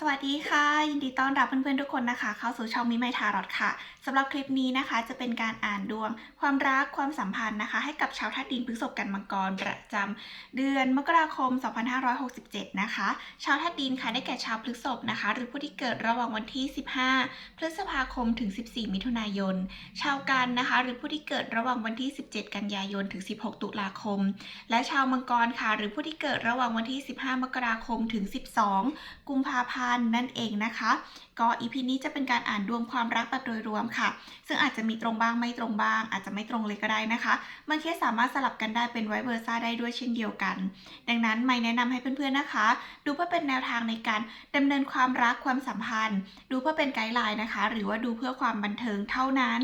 สวัสดีค่ะ ยินดีต้อนรับเพื่อนๆทุกคนนะคะ เข้าสู่ช่องมิไมทารอดค่ะสำหรับคลิปนี้นะคะจะเป็นการอ่านดวง ความรักความสัมพันธ์นะคะ ให้กับชาวธาตุดินพฤษภกันมังกรประจำเดือนมกราคม 2567 นะคะ ชาวธาตุดินค่ะได้แก่ชาวพฤษภนะคะ หรือผู้ที่เกิดระหว่างวันที่ 15 พฤษภาคมถึง 14 มิถุนายน ชาวกันนะคะ หรือผู้ที่เกิดระหว่างวันที่ 17 กันยายนถึง 16 ตุลาคม และชาวมังกรค่ะ หรือผู้ที่เกิดระหว่างวันที่ 15 มกราคมถึง 12 กุมภาพันธ์นั่นเองนะคะก็อีพีนี้จะเป็นการอ่านดวงความรักแบบโดยรวมค่ะ ซึ่งอาจจะมีตรงบ้างไม่ตรงบ้าง อาจจะไม่ตรงเลยก็ได้นะคะมันแค่สามารถสลับกันได้เป็นไวเวอร์ซ่าได้ด้วยเช่นเดียวกัน ดังนั้นไม่แนะนำให้เพื่อนๆนะคะ ดูเพื่อเป็นแนวทางในการดำเนินความรักความสัมพันธ์ ดูเพื่อเป็นไกด์ไลน์นะคะ หรือว่าดูเพื่อความบันเทิงเท่านั้น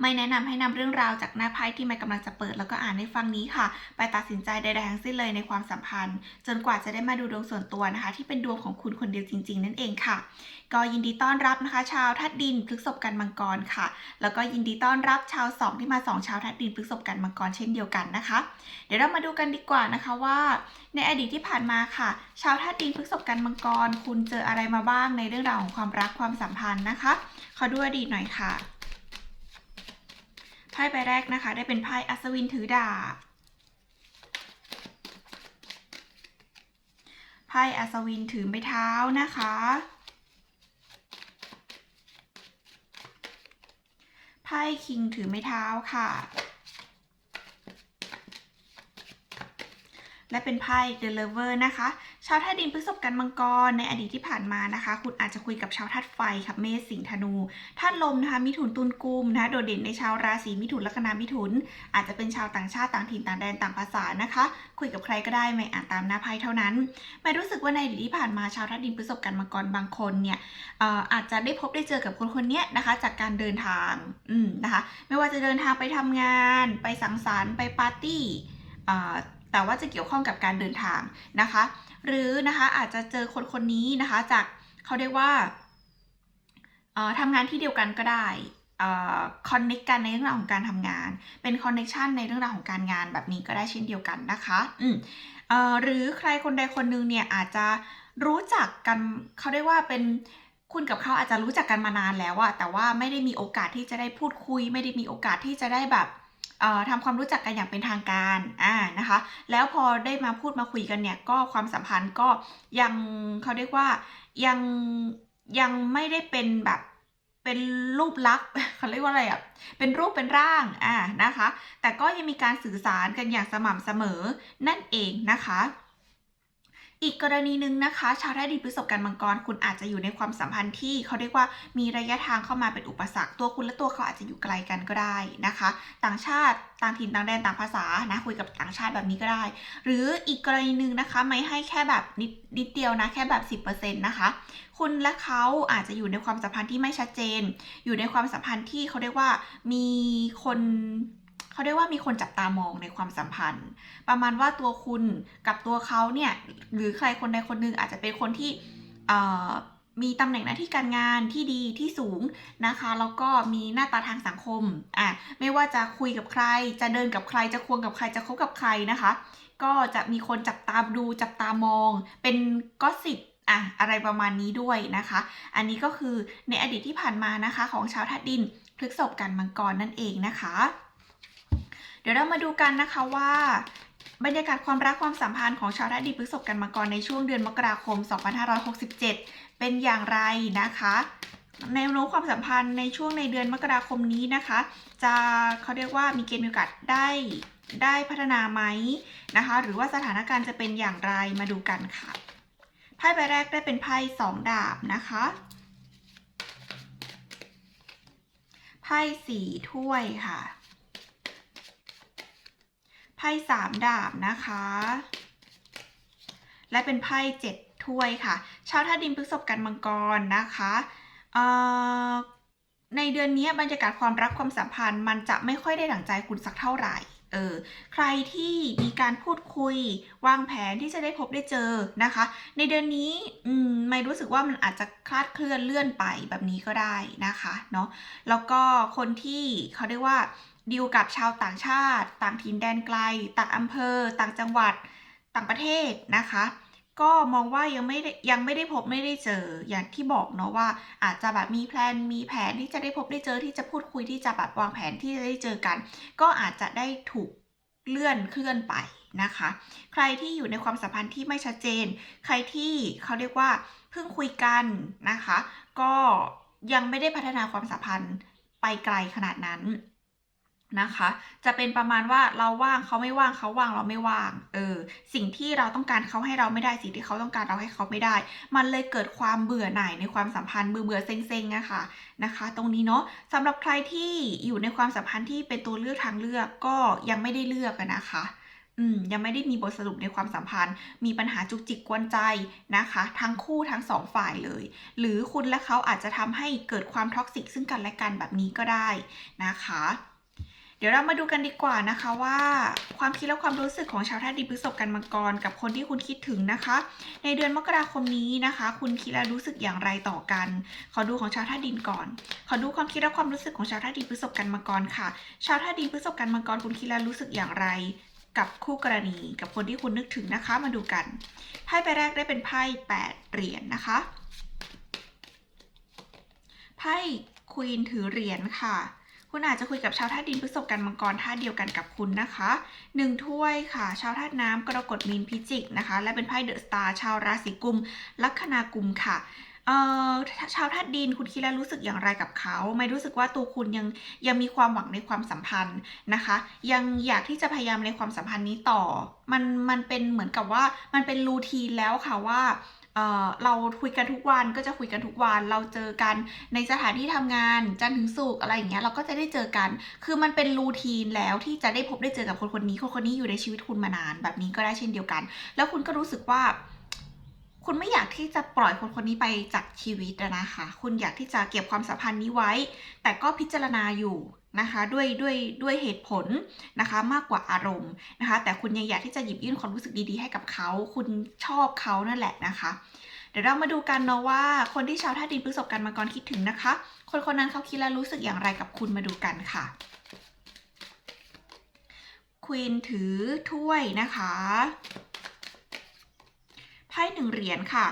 ไม่แนะนำให้นำเรื่องราวจากหน้าไพ่ที่ไม่กำลังจะเปิดแล้วก็อ่านให้ฟังนี้ค่ะ ไปตัดสินใจใดๆทั้งสิ้นเลยในความสัมพันธ์ จนกว่าจะได้มาดูดวงส่วนตัวนะคะ ที่เป็นดวงของคุณคนเดียวจริง ๆ นั่นเองค่ะ ก็ยินดีต้อนรับนะคะ ชาวธาตุดินพฤกษภกันมังกรค่ะ แล้วก็ยินดีต้อนรับชาวสองที่มาสองชาวธาตุดินพฤกษภกันมังกรเช่นเดียวกันนะคะ เดี๋ยวเรามาดูกันดีกว่านะคะว่า ในอดีตที่ผ่านมาค่ะ ชาวธาตุดินพฤกษภกันมังกร คุณเจออะไรมาบ้างในเรื่องราวของความรักความสัมพันธ์นะคะขอดูอดีตหน่อยค่ะ พ่ใบแรกนะคะ ได้เป็นไพ่อัศวินถือดาบไพ่อัศวินถือไม้เท้านะคะไพ่คิงถือไม้เท้าค่ะ และเป็นไพ่ The Lover นะคะ ชาวธาตุดินพฤษภกันมังกรในอดีตที่ผ่านมานะคะ คุณอาจจะคุยกับชาวธาตุไฟค่ะเมษสิงห์ธนูธาตุลมนะคะมิถุนตุลกุมนะคะโดดเด่นในชาวราศีมิถุนลัคนามิถุน อาจจะเป็นชาวต่างชาติต่างถิ่นต่างแดนต่างภาษานะคะ คุยกับใครก็ได้ไม่อ่านตามหน้าไพ่เท่านั้นไม่รู้สึกว่าในอดีตที่ผ่านมาชาวธาตุดินพฤษภกันมังกรบางคนเนี่ยอาจจะได้พบได้เจอกับคนคนนี้นะคะ จากการเดินทางอืมนะคะ ไม่ว่าจะเดินทางไปทำงาน ไปสังสรรค์ไปปาร์ตี้อ่อ แต่ว่าจะเกี่ยวข้องกับการเดินทางนะคะ หรือนะคะอาจจะเจอคนคนนี้นะคะจากเขาเรียกว่าเอ่อทำงานที่เดียวกันก็ได้คอนเน็กกันในเรื่องราวของการทำงาน เป็นคอนเน็กชันในเรื่องราวของการงานแบบนี้ก็ได้เช่นเดียวกันนะคะอืมอหรือใครคนใดคนหนึ่งเนี่ยอาจจะรู้จักกันเขาเรียกว่าเป็นคุณกับเขาอาจจะรู้จักกันมานานแล้วอะแต่ว่าไม่ได้มีโอกาสที่จะได้พูดคุย ไม่ได้มีโอกาสที่จะได้แบบ ทำความรู้จักกันอย่างเป็นทางการอ่านะคะ แล้วพอได้มาพูดมาคุยกันเนี่ย ก็ความสัมพันธ์ก็ยังเขาเรียกว่ายังยังไม่ได้เป็นแบบเป็นรูปลักษณ์เขาเรียกว่าอะไรอะ เป็นรูปเป็นร่างอ่านะคะ แต่ก็ยังมีการสื่อสารกันอย่างสม่ำเสมอนั่นเองนะคะ อีกกรณีหนึ่งนะคะ ชาวราศีพฤษภกันมังกรคุณอาจจะอยู่ในความสัมพันธ์ที่เขาเรียกว่ามีระยะทางเข้ามาเป็นอุปสรรคตัวคุณและตัวเขาอาจจะอยู่ไกลกันก็ได้นะคะ ต่างชาติต่างถิ่นต่างแดนต่างภาษานะคุยกับต่างชาติแบบนี้ก็ได้ หรืออีกกรณีหนึ่งนะคะไม่ให้แค่แบบนิดนิดเดียวนะแค่แบบ 10%นะคะคุณและเขาอาจจะอยู่ในความสัมพันธ์ที่ไม่ชัดเจน อยู่ในความสัมพันธ์ที่เขาเรียกว่ามีคน เขาเรียกว่ามีคนจับตามองในความสัมพันธ์ ประมาณว่าตัวคุณกับตัวเขาเนี่ยหรือใครคนใดคนหนึ่งอาจจะเป็นคนที่มีตำแหน่งหน้าที่การงานที่ดีที่สูงนะคะแล้วก็มีหน้าตาทางสังคมอะไม่ว่าจะคุยกับใคร จะเดินกับใครจะควงกับใครจะคบกับใครนะคะ ก็จะมีคนจับตามดูจับตามอง เป็นก็สิบอะอะไรประมาณนี้ด้วยนะคะ อันนี้ก็คือในอดีตที่ผ่านมานะคะของชาวธาตุดินพฤษภกันมังกรนั่นเองนะคะ เดี๋ยวเรามาดูกันนะคะว่าบรรยากาศความรักความสัมพันธ์ของชาวราศีพฤษภกันมาก่อนในช่วงเดือนมกราคม 2567 เป็นอย่างไรนะคะแนวโน้มความสัมพันธ์ในช่วงในเดือนมกราคมนี้นะคะ จะเขาเรียกว่ามีเกณฑ์มีโอกาสได้ได้พัฒนาไหมนะคะ หรือว่าสถานการณ์จะเป็นอย่างไรมาดูกันค่ะไพ่ใบแรกได้เป็นไพ่สองดาบนะคะไพ่สี่ถ้วยค่ะ ไพ่สามดาบนะคะ และเป็นไพ่เจ็ดถ้วยค่ะ ชาวธาตุดินพฤษภกันมังกรนะคะในเดือนนี้บรรยากาศความรักความสัมพันธ์ มันจะไม่ค่อยได้ดั่งใจคุณสักเท่าไหร่ เออ ใครที่มีการพูดคุย วางแผนที่จะได้พบได้เจอนะคะ ในเดือนนี้อืมไม่รู้สึกว่ามันอาจจะคลาดเคลื่อนเลื่อนไปแบบนี้ก็ได้นะคะเนาะแล้วก็คนที่เขาเรียกว่า ดีลกับชาวต่างชาติ ต่างถิ่นแดนไกล ต่างอำเภอ ต่างจังหวัด ต่างประเทศนะคะ ก็มองว่ายังไม่ได้ยังไม่ได้พบไม่ได้เจออย่างที่บอกเนาะว่า อาจจะแบบมีแพลนมีแผนที่จะได้พบได้เจอที่จะพูดคุยที่จะแบบวางแผนที่จะได้เจอกัน ก็อาจจะได้ถูกเลื่อนเคลื่อนไปนะคะ ใครที่อยู่ในความสัมพันธ์ที่ไม่ชัดเจน ใครที่เขาเรียกว่าเพิ่งคุยกันนะคะ ก็ยังไม่ได้พัฒนาความสัมพันธ์ไปไกลขนาดนั้น นะคะ จะเป็นประมาณว่าเราว่างเขาไม่ว่างเขาว่างเราไม่ว่าง เออ สิ่งที่เราต้องการเขาให้เราไม่ได้สิ่งที่เขาต้องการเราให้เขาไม่ได้ มันเลยเกิดความเบื่อหน่ายในความสัมพันธ์เบื่อเบื่อๆเซ็งๆอะค่ะนะคะ ตรงนี้เนาะสำหรับใครที่อยู่ในความสัมพันธ์ที่เป็นตัวเลือกทางเลือกก็ยังไม่ได้เลือกนะคะอืมยังไม่ได้มีบทสรุปในความสัมพันธ์ มีปัญหาจุกจิกกวนใจนะคะ ทั้งคู่ทั้งสองฝ่ายเลย หรือคุณและเขาอาจจะทำให้เกิดความท็อกซิกซึ่งกันและกันแบบนี้ก็ได้นะคะ เดี๋ยวเรามาดูกันดีกว่านะคะว่า ความคิดและความรู้สึกของชาวธาตุดินพฤษภกันมังกร กับคนที่คุณคิดถึงนะคะ ในเดือนมกราคมนี้นะคะ คุณคิดและรู้สึกอย่างไรต่อกัน ขอดูของชาวธาตุดินก่อน ขอดูความคิดและความรู้สึกของชาวธาตุดินพฤษภกันมังกรค่ะ ชาวธาตุดินพฤษภกันมังกรคุณคิดและรู้สึกอย่างไร กับคู่กรณีกับคนที่คุณนึกถึงนะคะ มาดูกันไพ่ใบแรกได้เป็นไพ่แปดเหรียญนะคะไพ่ควีนถือเหรียญค่ะ คุณอาจจะคุยกับชาวธาตุดินพฤษภกันมังกรท่าตุเดียวกันกับคุณนะคะหนึ่งถ้วยค่ะ ชาวธาตุน้ำกรกฎมีนพิจิกนะคะ และเป็นไพ่เดอะสตาร์ชาวราศีกุม ลัคนากุมค่ะเอ่อชาวธาตุดินคุณคิดแล้วรู้สึกอย่างไรกับเขา ไม่รู้สึกว่าตัวคุณยังยังมีความหวังในความสัมพันธ์นะคะ ยังอยากที่จะพยายามในความสัมพันธ์นี้ต่อ มันมันเป็นเหมือนกับว่ามันเป็นรูทีนแล้วค่ะว่า เราคุยกันทุกวันก็จะคุยกันทุกวัน เราเจอกันในสถานที่ทำงานจันทร์ถึงศุกร์อะไรอย่างเงี้ยเราก็จะได้เจอกัน คือมันเป็นรูทีนแล้วที่จะได้พบได้เจอกับคนคนนี้คนคนนี้อยู่ในชีวิตคุณมานาน แบบนี้ก็ได้เช่นเดียวกัน แล้วคุณก็รู้สึกว่า คุณไม่อยากที่จะปล่อยคนคนนี้ไปจากชีวิตนะคะ คุณอยากที่จะเก็บความสัมพันธ์นี้ไว้ แต่ก็พิจารณาอยู่นะคะด้วยด้วยด้วยเหตุผลนะคะมากกว่าอารมณ์นะคะ แต่คุณยังอยากที่จะหยิบยื่นความรู้สึกดีๆให้กับเขา คุณชอบเขานั่นแหละนะคะ เดี๋ยวเรามาดูกันเนาะว่าคนที่ชาวธาตุดินพฤษภกันมาก่อนคิดถึงนะคะ คนคนนั้นเขาคิดและรู้สึกอย่างไรกับคุณมาดูกันค่ะควีนถือถ้วยนะคะไพ่หนึ่งเหรียญค่ะ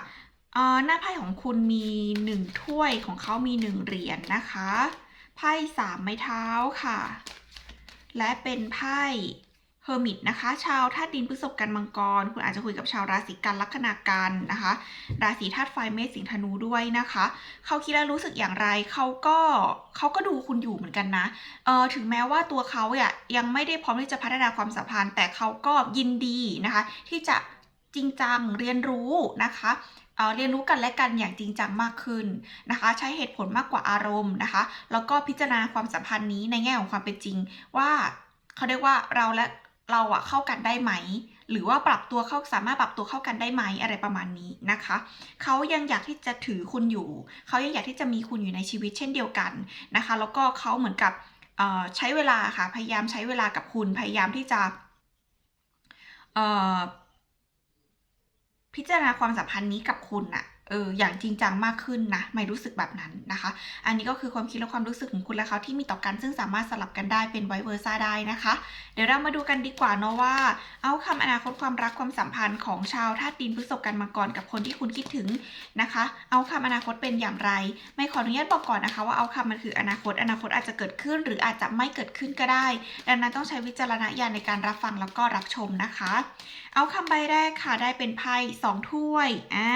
หน้าไพ่ของคุณมีหนึ่งถ้วยของเขามีหนึ่งเหรียญนะคะ ไพ่สามไม้เท้าค่ะ และเป็นไพ่เฮอร์มิตนะคะ ชาวธาตุดินพฤษภกันมังกร คุณอาจจะคุยกับชาวราศีกันลัคนากันนะคะ ราศีธาตุไฟเมษสิงห์ธนูด้วยนะคะ เขาคิดแล้วรู้สึกอย่างไรเขาก็เขาก็ดูคุณอยู่เหมือนกันนะเออถึงแม้ว่าตัวเขาเนี่ยยังไม่ได้พร้อมที่จะพัฒนาความสัมพันธ์ แต่เขาก็ยินดีนะคะ ที่จะจริงจังเรียนรู้นะคะ เอ่อเรียนรู้กันและกันอย่างจริงจังมากขึ้นนะคะ ใช้เหตุผลมากกว่าอารมณ์นะคะ แล้วก็พิจารณาความสัมพันธ์นี้ในแง่ของความเป็นจริง ว่าเขาเรียกว่าเราและเราอะเข้ากันได้ไหม หรือว่าปรับตัวเข้าสามารถปรับตัวเข้ากันได้ไหมอะไรประมาณนี้นะคะ เขายังอยากที่จะถือคุณอยู่ เขายังอยากที่จะมีคุณอยู่ในชีวิตเช่นเดียวกันนะคะ แล้วก็เขาเหมือนกับเอ่อใช้เวลาค่ะ พยายามใช้เวลากับคุณ พยายามที่จะเอ่อ พิจารณาความสัมพันธ์นี้กับคุณน่ะ เอออย่างจริงจังมากขึ้นนะไม่รู้สึกแบบนั้นนะคะ อันนี้ก็คือความคิดและความรู้สึกของคุณและเขาที่มีต่อกันซึ่งสามารถสลับกันได้เป็นไวเวอร์ซ่าได้นะคะ เดี๋ยวเรามาดูกันดีกว่าเนาะว่า เอาคำอนาคตความรักความสัมพันธ์ของชาวธาตุดินพฤษภกันมาก่อนกับคนที่คุณคิดถึงนะคะ เอาคำอนาคตเป็นอย่างไร ไม่ขออนุญาตบอกก่อนนะคะ ว่าเอาคำมันคืออนาคต อนาคตอาจจะเกิดขึ้น หรืออาจจะไม่เกิดขึ้นก็ได้ ดังนั้นต้องใช้วิจารณญาณในการรับฟังแล้วก็รับชมนะคะ เอาคำใบแรกค่ะได้เป็นไพ่สองถ้วยอ่า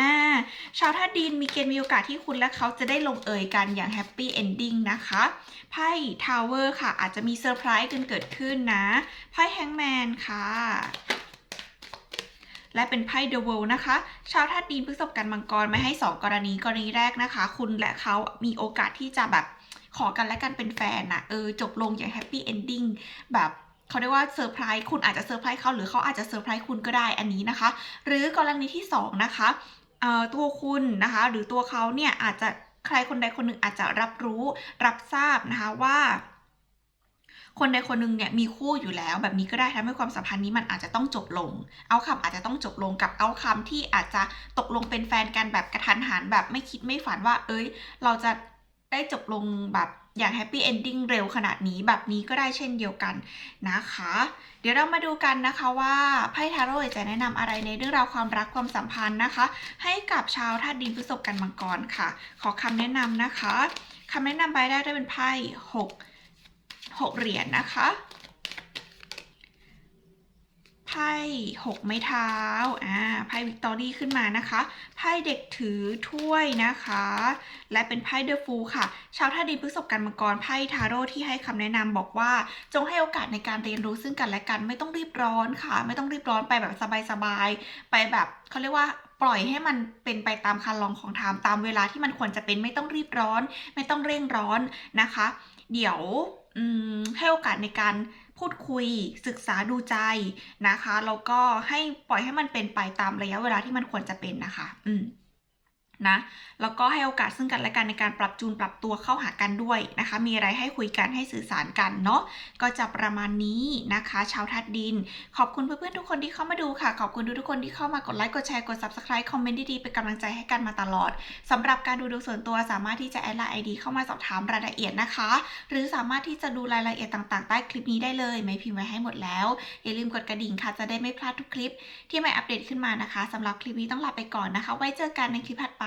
ชาวธาตุดินมีเกณฑ์มีโอกาสที่คุณและเขาจะได้ลงเอยกันอย่างแฮปปี้เอนดิ้งนะคะไพ่ทาวเวอร์ค่ะ อาจจะมีเซอร์ไพรส์กันเกิดขึ้นนะไพ่แฮงแมนค่ะและเป็นไพ่เดอะเวิลด์นะคะ ชาวธาตุดินพฤษภกันมังกรไม่ให้สองกรณีกรณีแรกนะคะ คุณและเขามีโอกาสที่จะแบบขอกันและกันเป็นแฟนนะเออจบลงอย่างแฮปปี้เอนดิ้งแบบเขาเรียกว่าเซอร์ไพรส์คุณอาจจะเซอร์ไพรส์เขาหรือเขาอาจจะเซอร์ไพรส์คุณก็ได้อันนี้นะคะ หรือกรณีที่สองนะคะ ตัวคุณนะคะหรือตัวเขาเนี่ยอาจจะใครคนใดคนหนึ่งอาจจะรับรู้รับทราบนะคะว่าคนใดคนหนึ่งเนี่ยมีคู่อยู่แล้ว แบบนี้ก็ได้ทำให้ความสัมพันธ์นี้มันอาจจะต้องจบลง เอาคำอาจจะต้องจบลงกับเอาคำที่อาจจะตกลงเป็นแฟนกันแบบกระทันหันแบบไม่คิดไม่ฝันว่า เอ้ย เราจะได้จบลงแบบ อย่างแฮปปี้เอนดิ้งเร็วขนาดนี้แบบนี้ก็ได้เช่นเดียวกันนะคะ เดี๋ยวเรามาดูกันนะคะว่าไพ่ทาโร่จะแนะนำอะไรในเรื่องราวความรักความสัมพันธ์นะคะ ให้กับชาวธาตุดินพฤษภกันมังกรค่ะ ขอคำแนะนำนะคะคำแนะนำใบแรกได้เป็นไพ่หกหกเหรียญนะคะ ไพ่หกไม้เท้า อ่า ไพ่วิกตอรี่ขึ้นมานะคะ ไพ่เด็กถือถ้วยนะคะ และเป็นไพ่เดอะฟูค่ะ ชาวท่าดินพฤษภกันมังกร ไพ่ทาโร่ที่ให้คำแนะนำบอกว่า จงให้โอกาสในการเรียนรู้ซึ่งกันและกัน ไม่ต้องรีบร้อนค่ะ ไม่ต้องรีบร้อนไปแบบสบายๆ ไปแบบเขาเรียกว่าปล่อยให้มันเป็นไปตามคันลองของไทม์ตามเวลาที่มันควรจะเป็นไม่ต้องรีบร้อน ไม่ต้องเร่งร้อนนะคะ เดี๋ยวให้โอกาสในการ พูดคุยศึกษาดูใจนะคะแล้วก็ให้ปล่อยให้มันเป็นไปตามระยะเวลาที่มันควรจะเป็นนะคะ อืม นะ แล้วก็ให้โอกาสซึ่งกันและกันในการปรับจูนปรับตัวเข้าหากันด้วยนะคะ มีอะไรให้คุยกันให้สื่อสารกันเนาะ ก็จะประมาณนี้นะคะ ชาวทัดดิน ขอบคุณเพื่อนๆทุกคนที่เข้ามาดูค่ะ ขอบคุณทุกคนที่เข้ามากดไลค์ กดแชร์ กด subscribe คอมเมนต์ดีๆ เป็นกำลังใจให้กันมาตลอดสำหรับการดูดวงส่วนตัวสามารถที่จะแอดไลน์ไอดีเข้ามาสอบถามรายละเอียดนะคะ หรือสามารถที่จะดูรายละเอียดต่างๆ ใต้คลิปนี้ได้เลย ไม่พิมพ์ไว้ให้หมดแล้ว อย่าลืมกดกระดิ่งค่ะ จะได้ไม่พลาดทุกคลิป ที่ไม่อัปเดตขึ้นมานะคะสำหรับคลิปนี้ต้องลาไปก่อนนะคะ ไว้เจอกันในคลิปถัดไป